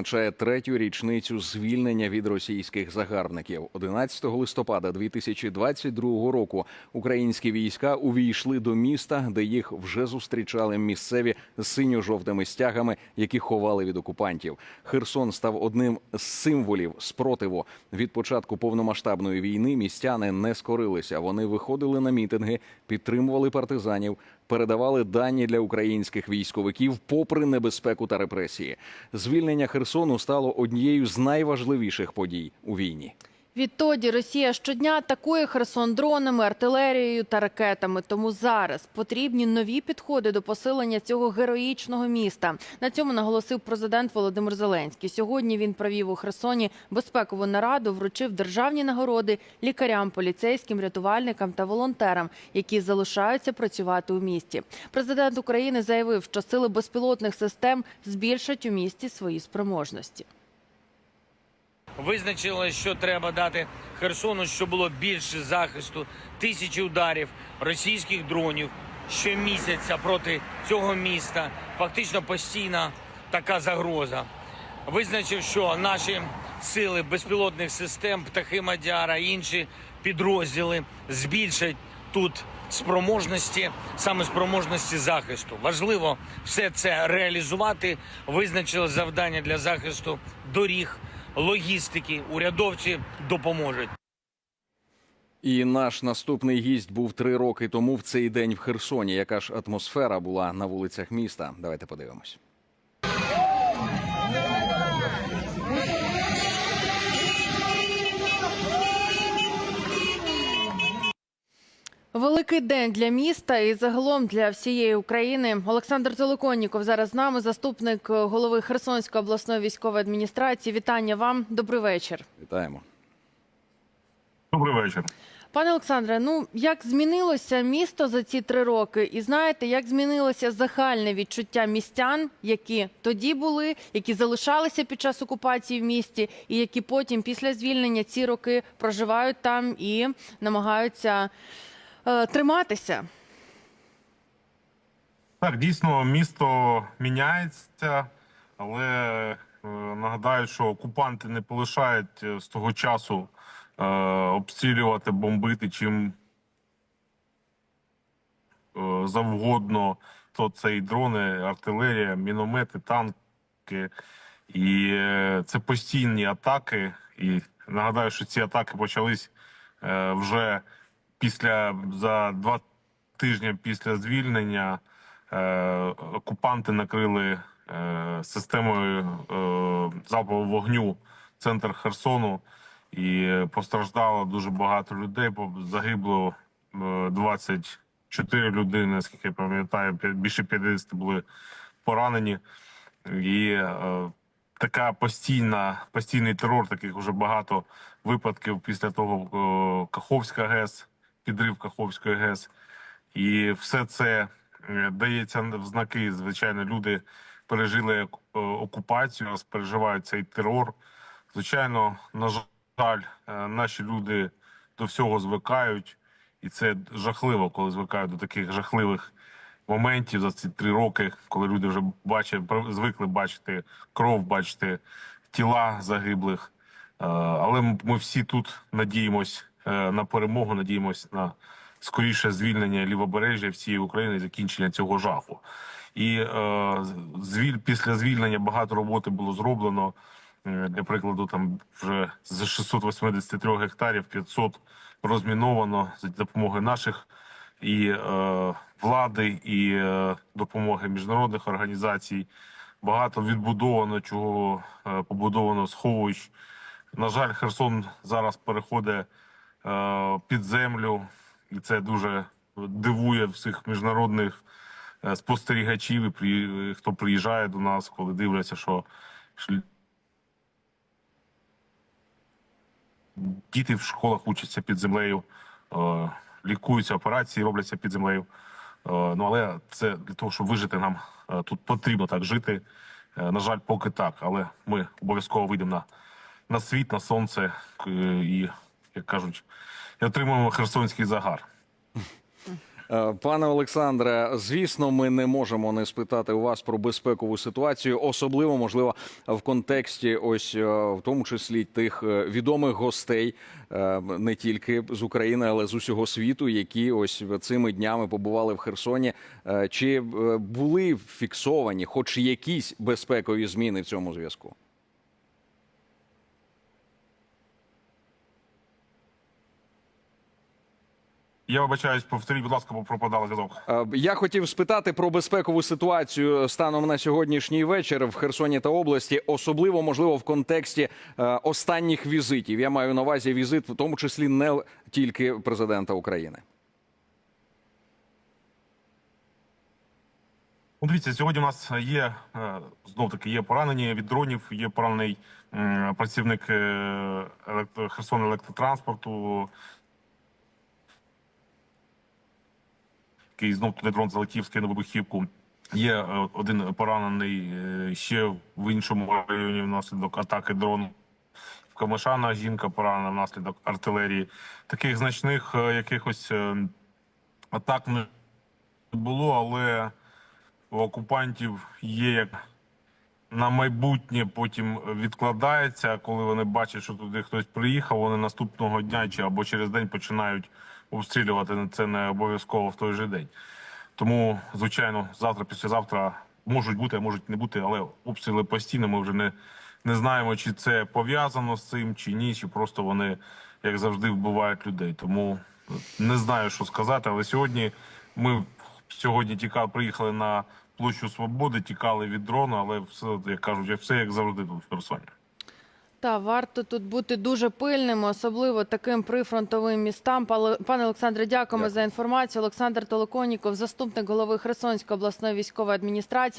Відзначає третю річницю звільнення від російських загарбників. 11 листопада 2022 року українські війська увійшли до міста, де їх вже зустрічали місцеві з синьо-жовтими стягами, які ховали від окупантів. Херсон став одним з символів спротиву. Від початку повномасштабної війни містяни не скорилися. Вони виходили на мітинги, підтримували партизанів, передавали дані для українських військовиків, попри небезпеку та репресії. Звільнення Херсону стало однією з найважливіших подій у війні. Відтоді Росія щодня атакує Херсон дронами, артилерією та ракетами. Тому зараз потрібні нові підходи до посилення цього героїчного міста. На цьому наголосив президент Володимир Зеленський. Сьогодні він провів у Херсоні безпекову нараду, вручив державні нагороди лікарям, поліцейським, рятувальникам та волонтерам, які залишаються працювати у місті. Президент України заявив, що сили безпілотних систем збільшать у місті свої спроможності. Визначили, що треба дати Херсону, щоб було більше захисту, тисячі ударів російських дронів щомісяця проти цього міста. Фактично постійна така загроза. Визначив, що наші сили безпілотних систем, птахи Мадяра, інші підрозділи збільшать тут спроможності, саме спроможності захисту. Важливо все це реалізувати. Визначили завдання для захисту доріг, логістики. Урядовці допоможуть. І наш наступний гість був три роки тому в цей день в Херсоні. Яка ж атмосфера була на вулицях міста? Давайте подивимось. Великий день для міста і загалом для всієї України. Олександр Толоконніков зараз з нами, заступник голови Херсонської обласної військової адміністрації. Вітання вам. Добрий вечір. Вітаємо. Добрий вечір. Пане Олександре, ну як змінилося місто за ці три роки? І знаєте, як змінилося загальне відчуття містян, які тоді були, які залишалися під час окупації в місті, і які потім, після звільнення, ці роки проживають там і намагаються е, триматися. Так, дійсно, місто міняється, але е, нагадаю, що окупанти не полишають е, з того часу е, обстрілювати, бомбити чим е, завгодно. То це і дрони, артилерія, міномети, танки. І е, це постійні атаки. І нагадаю, що ці атаки почались е, вже після за два тижні після звільнення. Е, окупанти накрили е, системою е, залпового вогню центр Херсону, і постраждало дуже багато людей. Загибло е, 24 людини, наскільки я пам'ятаю, більше 50 були поранені. І е, така постійна, постійний терор, таких вже багато випадків після того е, Каховська ГЕС, підрив Каховської ГЕС. І все це е, дається в знаки. Звичайно, люди пережили е, окупацію, переживають цей терор. Звичайно, на жаль, е, наші люди до всього звикають, і це жахливо, коли звикають до таких жахливих моментів за ці три роки, коли люди вже бачать, звикли бачити кров, бачити тіла загиблих. Але ми всі тут надіємось на перемогу, надіємось на скоріше звільнення лівобережжя всієї України, і закінчення цього жаху. І е, звіль після звільнення багато роботи було зроблено. Е, Для прикладу, там вже з 683 гектарів 500 розміновано за допомогою наших і е, влади, і е, допомоги міжнародних організацій. Багато відбудовано чого е, побудовано сховищ. На жаль, Херсон зараз переходить е, під землю, і це дуже дивує всіх міжнародних е, спостерігачів, і хто приїжджає до нас, коли дивляться, що діти в школах учаться під землею, е, лікуються операції, робляться під землею. Е, Ну але це для того, щоб вижити, нам е, тут потрібно так жити. Е, На жаль, поки так, але ми обов'язково вийдемо на, на світ, на сонце е, і, як кажуть, і отримаємо херсонський загар. Е, Пане Олександре, звісно, ми не можемо не спитати у вас про безпекову ситуацію, особливо можливо в контексті, ось е, в тому числі тих е, відомих гостей, не тільки з України, але з усього світу, які ось цими днями побували в Херсоні. Чи були фіксовані, хоч якісь безпекові зміни в цьому зв'язку? Я вибачаюсь, повторіть, будь ласка, бо пропадав зв'язок. Е, Я хотів спитати про безпекову ситуацію станом на сьогоднішній вечір в Херсоні та області, особливо можливо в контексті е, останніх візитів. Я маю на увазі візит, в тому числі не тільки президента України. Ну, дивіться, сьогодні у нас є знов таки є поранені від дронів, є поранений працівник е, електро, Херсон електротранспорту. Який знов туди дрон залетів, скинув вибухівку. Є е, один поранений е, ще в іншому районі внаслідок атаки дрону. В Камишана жінка поранена внаслідок артилерії. Таких значних е, якихось атак не було, але у окупантів є як на майбутнє потім відкладається, коли вони бачать, що туди хтось приїхав, вони наступного дня чи або через день починають обстрілювати це не обов'язково в той же день. Тому, звичайно, завтра, післязавтра можуть бути, а можуть не бути, але обстріли постійно. Ми вже не, не знаємо, чи це пов'язано з цим, чи ні, чи просто вони, як завжди, вбивають людей. Тому не знаю, що сказати. Але сьогодні ми сьогодні тікали, приїхали на площу Свободи, тікали від дрона, але все, як кажуть, все як завжди тут в Херсоні. Та варто тут бути дуже пильними, особливо таким прифронтовим містам. Пане Олександре, дякуємо Дякую. за інформацію. Олександр Толоконіков, заступник голови Херсонської обласної військової адміністрації.